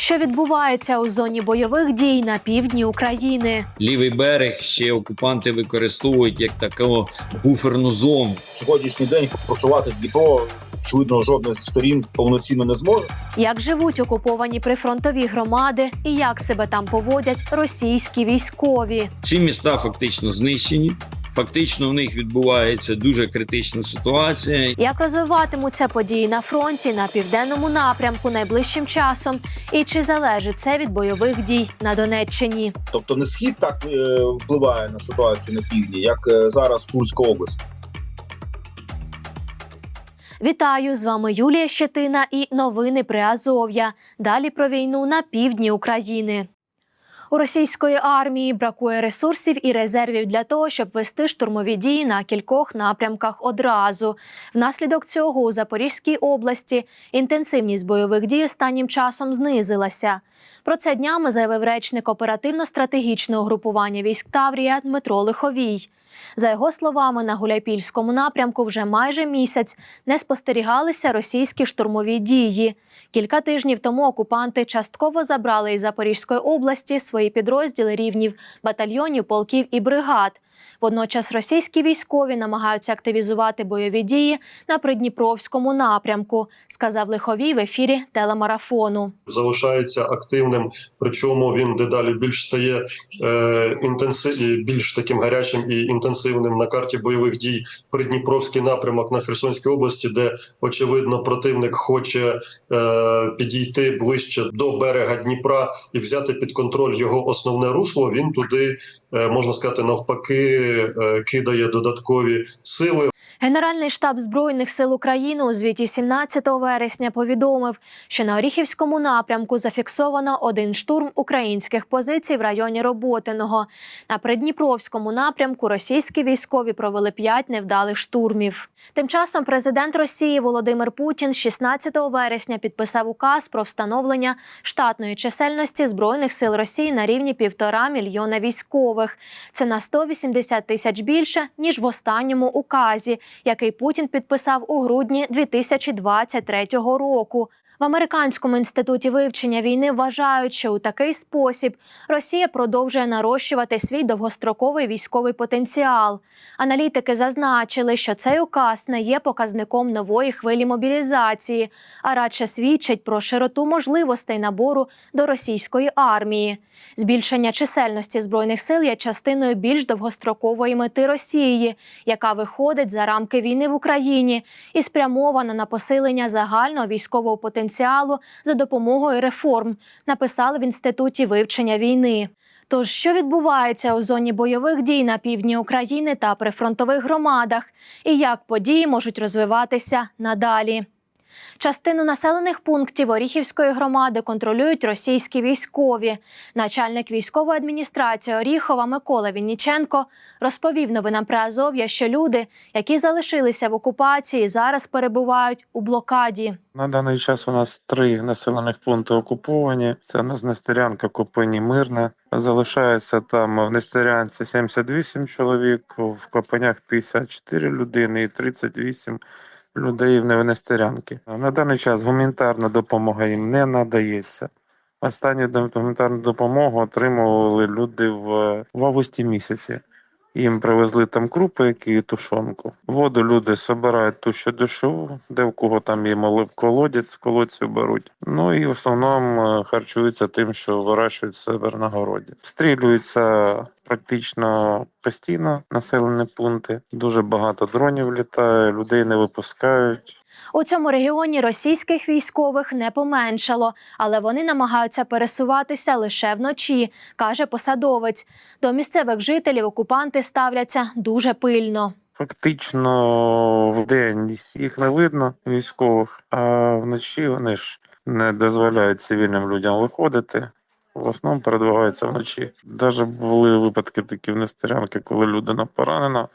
Що відбувається у зоні бойових дій на півдні України? Лівий берег ще окупанти використовують як таку буферну зону. сьогоднішній день просувати Дніпро, очевидно, жодна з сторін повноцінно не зможе. Як живуть окуповані прифронтові громади і як себе там поводять російські військові? Ці міста фактично знищені. Фактично, у них відбувається дуже критична ситуація. Як розвиватимуться події на фронті на південному напрямку найближчим часом? І чи залежить це від бойових дій на Донеччині? Тобто не схід так е, впливає на ситуацію на півдні, як е, зараз Курська область. Вітаю з вами Юлія Щетина і новини Приазов'я. Далі про війну на півдні України. У російської армії бракує ресурсів і резервів для того, щоб вести штурмові дії на кількох напрямках одразу. Внаслідок цього у Запорізькій області інтенсивність бойових дій останнім часом знизилася. Про це днями заявив речник оперативно-стратегічного групування військ Таврія Дмитро Лиховій. За його словами, на Гуляйпільському напрямку вже майже місяць не спостерігалися російські штурмові дії. Кілька тижнів тому окупанти частково забрали із Запорізької області свої підрозділи рівнів батальйонів, полків і бригад. Водночас російські військові намагаються активізувати бойові дії на придніпровському напрямку, сказав Лиховій в ефірі телемарафону. залишається активним, причому він дедалі більш стає е, інтенсив, більш таким гарячим і інтенсивним на карті бойових дій Придніпровський напрямок на Херсонській області, де очевидно противник хоче е, підійти ближче до берега Дніпра і взяти під контроль його основне русло. Він туди е, можна сказати навпаки е, кидає додаткові сили. Генеральний штаб збройних сил України у звіті 17 вересня повідомив, що на Оріхівському напрямку зафіксовано один штурм українських позицій в районі Роботиного. На Придніпровському напрямку російські військові провели п'ять невдалих штурмів. Тим часом президент Росії Володимир Путін 16 вересня підписав указ про встановлення штатної чисельності збройних сил Росії на рівні півтора мільйона військових. Це на 180 тисяч більше ніж в останньому указі, який Путін підписав у грудні 2023 року. В американському інституті вивчення війни вважають, що у такий спосіб Росія продовжує нарощувати свій довгостроковий військовий потенціал. Аналітики зазначили, що цей указ не є показником нової хвилі мобілізації, а радше свідчить про широту можливостей набору до російської армії. Збільшення чисельності збройних сил є частиною більш довгострокової мети Росії, яка виходить за рамки війни в Україні і спрямована на посилення загального військового потенціалу за допомогою реформ, написали в інституті вивчення війни. Тож, що відбувається у зоні бойових дій на півдні України та прифронтових громадах, і як події можуть розвиватися надалі? Частину населених пунктів Оріхівської громади контролюють російські військові. Начальник військової адміністрації Оріхова Микола Вінніченко розповів новинам Приазов'я, що люди, які залишилися в окупації, зараз перебувають у блокаді. На даний час у нас три населених пункти окуповані. Це у нас Нестерянка, Копині, Мирне. Залишається там в Нестерянці 78 чоловік, в Копанях 54 людини і 38 людей в Нестерянки. На даний час гуманітарна допомога їм не надається. Останню гуманітарну допомогу отримували люди в, в августі місяці. Їм привезли там крупи, які і тушонку. Воду люди збирають ту, що дешеву, де в кого там є молив колодязь, з колодцю беруть. Ну і в основному е, харчуються тим, що вирощують в себе на городі. Стрілюються практично постійно населені пункти. Дуже багато дронів літає, людей не випускають. У цьому регіоні російських військових не поменшало, але вони намагаються пересуватися лише вночі, каже посадовець. До місцевих жителів окупанти ставляться дуже пильно. Фактично в день їх не видно військових, а вночі вони ж не дозволяють цивільним людям виходити. В основному передвигаються вночі. Навіть були випадки такі в Нестерянки, коли людина поранена,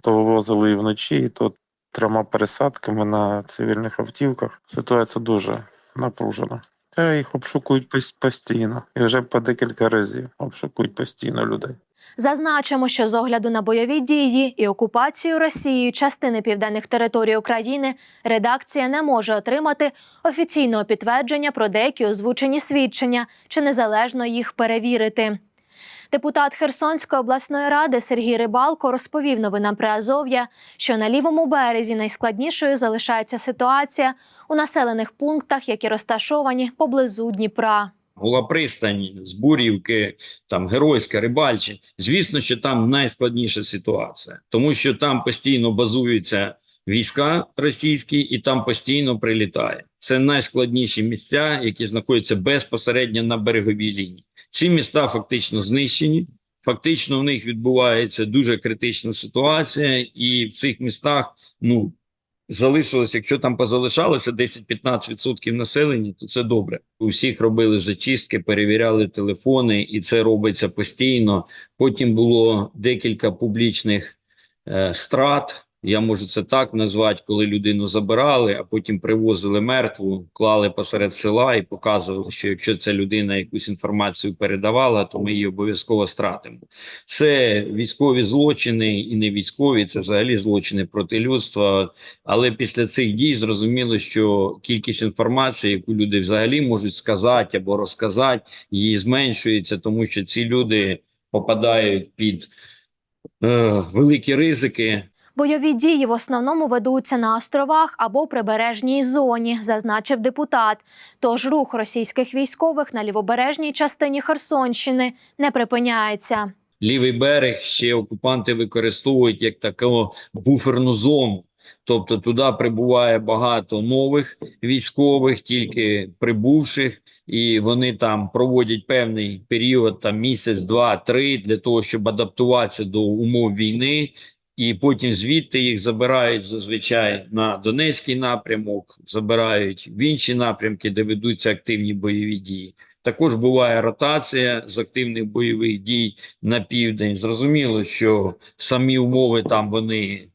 то вивозили і вночі, і то трьома пересадками на цивільних автівках. Ситуація дуже напружена. Та їх обшукують постійно. І вже по декілька разів обшукують постійно людей. Зазначимо, що з огляду на бойові дії і окупацію Росією частини південних територій України редакція не може отримати офіційного підтвердження про деякі озвучені свідчення чи незалежно їх перевірити. Депутат Херсонської обласної ради Сергій Рибалко розповів новинам Приазов'я, що на лівому березі найскладнішою залишається ситуація у населених пунктах, які розташовані поблизу Дніпра. Була пристань з Бурівки, там Геройська, Рибальче. Звісно, що там найскладніша ситуація, тому що там постійно базуються війська російські, і там постійно прилітає. Це найскладніші місця, які знаходяться безпосередньо на береговій лінії. Ці міста фактично знищені. Фактично, в них відбувається дуже критична ситуація, і в цих містах ну залишилось, якщо там позалишалося 10-15% населення, то це добре. У всіх робили зачистки, перевіряли телефони, і це робиться постійно. Потім було декілька публічних е, страт. Я можу це так назвати, коли людину забирали, а потім привозили мертву, клали посеред села і показували, що якщо ця людина якусь інформацію передавала, то ми її обов'язково стратимо. Це військові злочини і не військові, це взагалі злочини проти людства. Але після цих дій зрозуміло, що кількість інформації, яку люди взагалі можуть сказати або розказати, її зменшується, тому що ці люди попадають під е, великі ризики. Бойові дії в основному ведуться на островах або прибережній зоні, зазначив депутат. Тож рух російських військових на лівобережній частині Херсонщини не припиняється. Лівий берег ще окупанти використовують як таку буферну зону. Тобто туди прибуває багато нових військових, тільки прибувших, і вони там проводять певний період, там місяць, два, три, для того, щоб адаптуватися до умов війни. І потім звідти їх забирають зазвичай на Донецький напрямок, забирають в інші напрямки, де ведуться активні бойові дії. Також буває ротація з активних бойових дій на південь. Зрозуміло, що самі умови там вони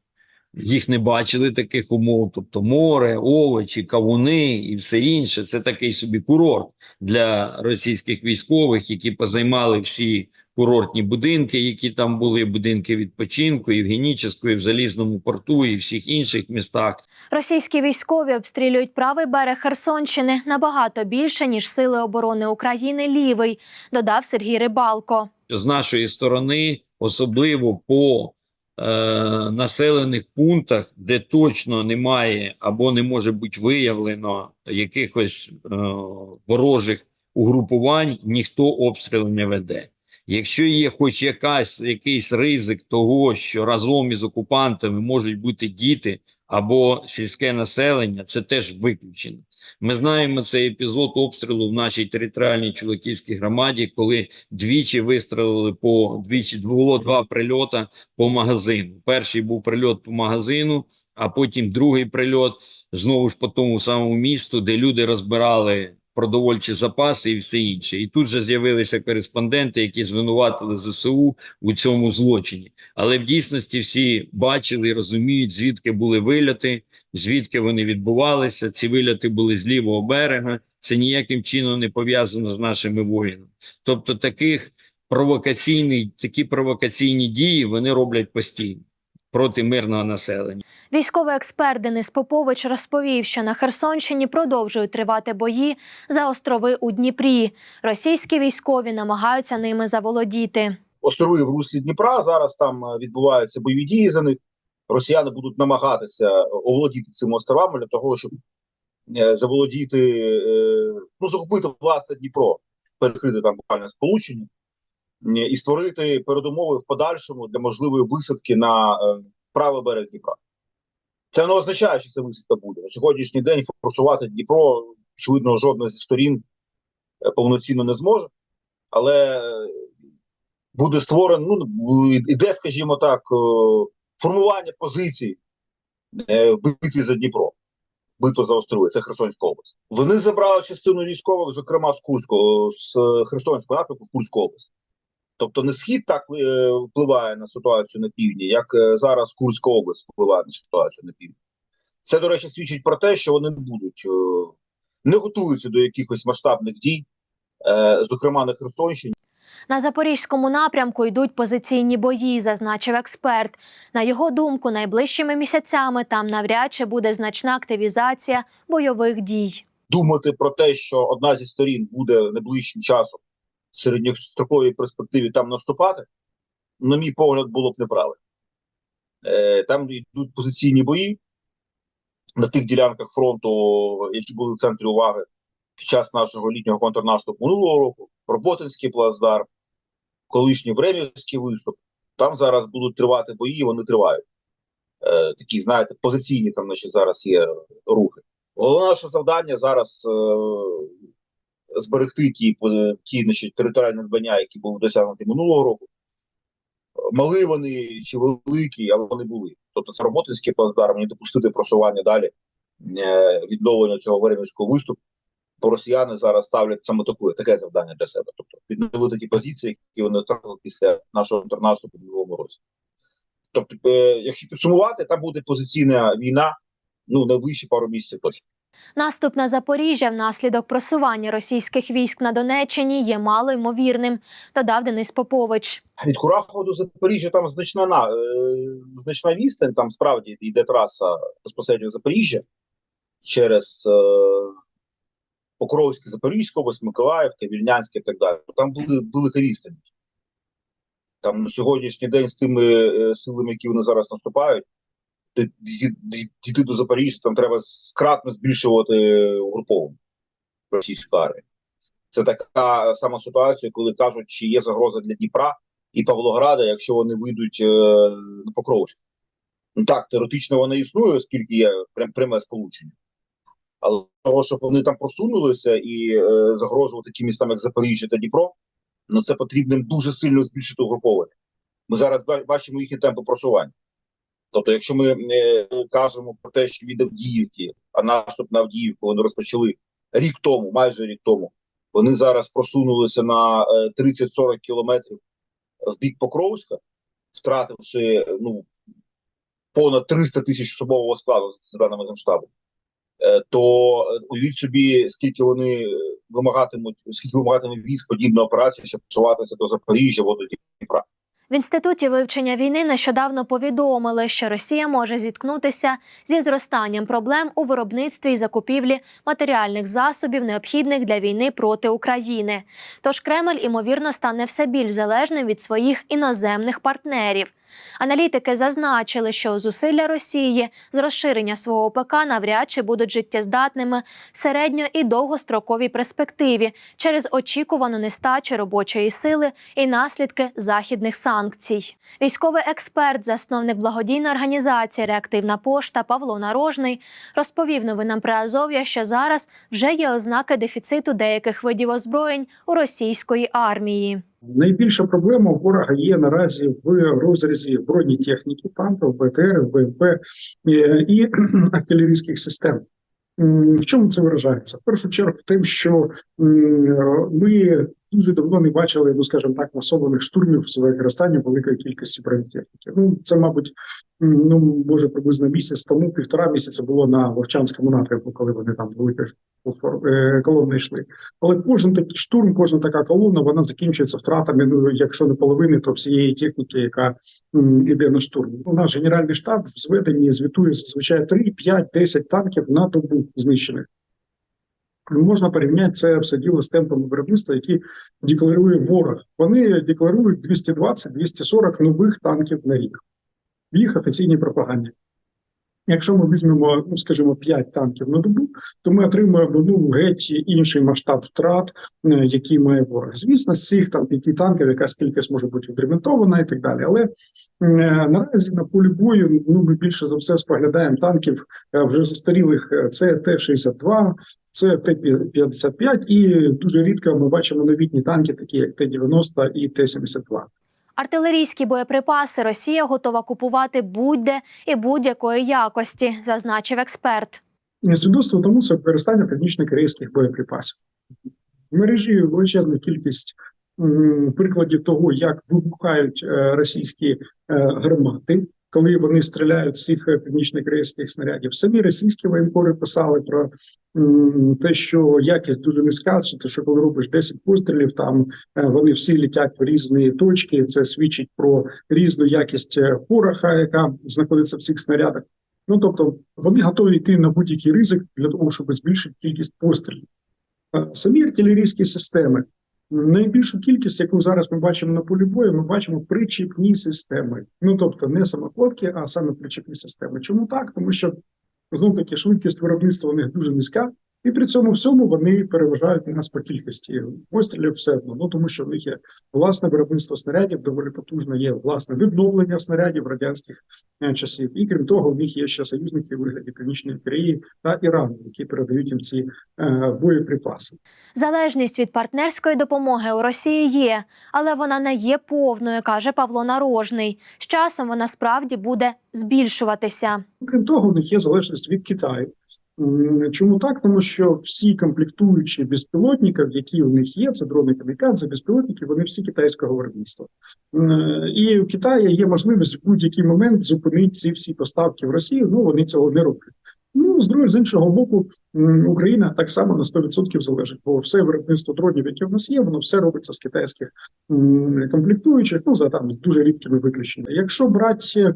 їх не бачили таких умов, тобто море, овочі, кавуни і все інше. Це такий собі курорт для російських військових, які позаймали всі курортні будинки, які там були, будинки відпочинку, і в Генічеську, і в Залізному порту, і в всіх інших містах. Російські військові обстрілюють правий берег Херсонщини набагато більше ніж сили оборони України лівий, додав Сергій Рибалко. з нашої сторони, особливо по е, населених пунктах, де точно немає або не може бути виявлено якихось е, ворожих угрупувань, ніхто обстріли не веде. Якщо є хоч якась, якийсь ризик того, що разом із окупантами можуть бути діти або сільське населення, це теж виключено. Ми знаємо цей епізод обстрілу в нашій територіальній чоловіківській громаді, коли двічі вистрелили по двічі було два прильота по магазину. Перший був прильот по магазину, а потім другий прильот знову ж по тому самому місту, де люди розбирали продовольчі запаси і все інше. І тут же з'явилися кореспонденти, які звинуватили ЗСУ у цьому злочині. Але в дійсності всі бачили і розуміють, звідки були вильоти, звідки вони відбувалися. Ці вильоти були з лівого берега. Це ніяким чином не пов'язано з нашими воїнами. Тобто, таких провокаційних, такі провокаційні дії вони роблять постійно проти мирного населення. Військовий експерт Денис Попович розповів, що на Херсонщині продовжують тривати бої за острови у Дніпрі. Російські військові намагаються ними заволодіти. острови в руслі Дніпра. Зараз там е, відбуваються бойові дії за них. Росіяни будуть намагатися оволодіти цими островами для того, щоб е, заволодіти, е, ну захопити власне Дніпро, перекрити там буквально сполучення е, і створити передумови в подальшому для можливої висадки на е, правий берег Дніпра. Це не означає, що це висадка буде. На сьогоднішній день форсувати Дніпро, очевидно, жодна зі сторін е, повноцінно не зможе, але е, буде створено, ну іде, скажімо так, формування позицій в битві за Дніпро. Битва за острови, це Херсонська область. Вони забрали частину військових, зокрема з Курського, з Херсонського напрямку в Курську область. Тобто не схід так е, впливає на ситуацію на півдні, як е, зараз Курська область впливає на ситуацію на півдні. Це, до речі, свідчить про те, що вони не будуть, е, не готуються до якихось масштабних дій, е, зокрема на Херсонщині. На запорізькому напрямку йдуть позиційні бої, зазначив експерт. На його думку, найближчими місяцями там навряд чи буде значна активізація бойових дій. Думати про те, що одна зі сторін буде найближчим часом середньостроковій перспективі там наступати, на мій погляд, було б неправильно. Е, там йдуть позиційні бої на тих ділянках фронту, які були в центрі уваги під час нашого літнього контрнаступу минулого року, Роботинський плацдарм, колишній Времівський виступ. Там зараз будуть тривати бої, вони тривають. Е, такі, знаєте, позиційні там значить, зараз є рухи. Головне наше завдання зараз е, зберегти ті, ті значить, територіальні надбання, які були досягнуті минулого року. Мали вони чи великі, але вони були. Тобто це роботинський плацдарм, не допустити просування далі е, відновлення цього Веремівського виступу. Бо росіяни зараз ставлять саме таке, таке завдання для себе. Тобто відновити ті позиції, які вони втратили після нашого контрнаступу в минулому році. Тобто, е, якщо підсумувати, там буде позиційна війна ну найближчі пару місяців точно. Наступ на Запоріжжя внаслідок просування російських військ на Донеччині є мало ймовірним, додав Денис Попович. Від Курахова до Запоріжжя там значна на е, значна відстань. Там справді йде траса безпосередньо Запоріжжя через е, Покровське, Запорізьку область, Миколаївка, Вільнянське і так далі. Там були велика відстань. Там на сьогоднішній день з тими е, силами, які вони зараз наступають, дійти до Запоріжжя, там треба скратно збільшувати угруповання російської армії. Це така сама ситуація, коли кажуть, чи є загроза для Дніпра і Павлограда, якщо вони вийдуть е, на Покровськ. Ну так, теоретично вона існує, оскільки є прям пряме сполучення. Але того, щоб вони там просунулися і е, загрожувати таким містам, як Запоріжжя та Дніпро, ну це потрібно дуже сильно збільшити угруповання. Ми зараз бачимо їхні темпи просування. Тобто, якщо ми е, кажемо про те, що від Авдіївки, а наступ на Авдіївку вони розпочали рік тому, майже рік тому, вони зараз просунулися на е, 30-40 кілометрів в бік Покровська, втративши ну, понад 300 тисяч особового складу за даними Генштабу, е, то е, уявіть собі, скільки вони е, вимагатимуть, скільки вимагатиме військ подібна операція, щоб просуватися до Запоріжжя, до Дніпра. В інституті вивчення війни нещодавно повідомили, що Росія може зіткнутися зі зростанням проблем у виробництві і закупівлі матеріальних засобів, необхідних для війни проти України. Тож Кремль імовірно стане все більш залежним від своїх іноземних партнерів. Аналітики зазначили, що зусилля Росії з розширення свого ОПК навряд чи будуть життєздатними в середньо і довгостроковій перспективі через очікувану нестачу робочої сили і наслідки західних санкцій. Військовий експерт, засновник благодійної організації Реактивна пошта Павло Нарожний розповів новинам при Азов'я, що зараз вже є ознаки дефіциту деяких видів озброєнь у російської армії. Найбільша проблема ворога є наразі в розрізі бронетехніки, танків, БТР, БМП е, і артилерійських систем. В чому це виражається? В першу чергу, тим, що ми дуже давно не бачили, ну скажімо так, масованих штурмів з використанням великої кількості бронетехніки. Ну це, мабуть, ну може приблизно місяць тому, півтора місяця було на Вовчанському напрямку, коли вони там великою е, колонни йшли. Але кожен такий штурм, кожна така колона, вона закінчується втратами. Ну якщо не половини, то всієї техніки, яка м, іде на штурм. У нас генеральний штаб в зведенні звітує зазвичай 3, 5, 10 танків на добу знищених. Можна порівняти це все діло з темпами виробництва, які декларує ворог. Вони декларують 220-240 нових танків на рік в їх офіційній пропаганді. Якщо ми візьмемо, ну скажімо, 5 танків на добу, то ми отримуємо ну геть інший масштаб втрат, е, які має ворог. Звісно, з цих там п'яти танків якась кількість може бути відремонтована і так далі. Але е, наразі на полі бою ну ми більше за все споглядаємо танків е, вже застарілих. Це Т-62, це Т-55, і дуже рідко ми бачимо новітні танки, такі як Т-90 і Т-72. Артилерійські боєприпаси Росія готова купувати будь-де і будь-якої якості, зазначив експерт. Свідоцтво тому це використання північно-корейських боєприпасів. В мережі величезна кількість прикладів того, як вибухають е, російські е, гармати, коли вони стріляють з цих північно-корейських снарядів. Самі російські воєнкори писали про те, що якість дуже низька, те, що коли робиш 10 пострілів, там е, вони всі літять в різні точки. Це свідчить про різну якість е, пороха, яка знаходиться в цих снарядах. Ну тобто вони готові йти на будь-який ризик для того, щоб збільшити кількість пострілів. Е, Самі артилерійські системи. Найбільшу кількість, яку зараз ми бачимо на полі бою, ми бачимо причіпні системи. Ну тобто не самокотки, а саме причіпні системи. Чому так? Тому що знов таки швидкість виробництва у них дуже низька, і при цьому всьому вони переважають нас по кількості пострілів все одно. Ну тому що в них є власне виробництво снарядів, доволі потужне є власне відновлення снарядів радянських е, часів. І крім того, в них є ще союзники у вигляді Північної Кореї та Ірану, які передають їм ці е, боєприпаси. Залежність від партнерської допомоги у Росії є, але вона не є повною, каже Павло Нарожний. З часом вона справді буде збільшуватися. Крім того, у них є залежність від Китаю. Чому так? Тому що всі комплектуючі безпілотників, які у них є, це дрони камікадзе, безпілотники, вони всі китайського виробництва. І у Китаї є можливість в будь-який момент зупинити ці всі поставки в Росію. Ну вони цього не роблять. Ну з другого з іншого боку, Україна так само на 100% залежить, бо все виробництво дронів, яке в нас є, воно все робиться з китайських комплектуючих, ну за там з дуже рідкими виключеннями. Якщо брати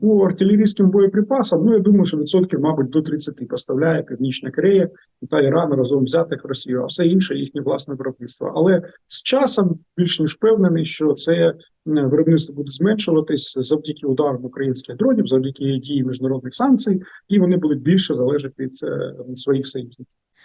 по артилерійським боєприпасам, ну я думаю, що відсотків, мабуть, до 30 поставляє Північна Корея та Іран разом взятих Росію, а все інше їхнє власне виробництво. Але з часом більш ніж впевнений, що це виробництво буде зменшуватись завдяки ударам українських дронів, завдяки дії міжнародних санкцій, і вони будуть більше залежати від е, своїх союзників.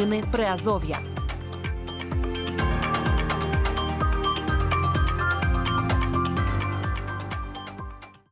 Новини Приазов'я.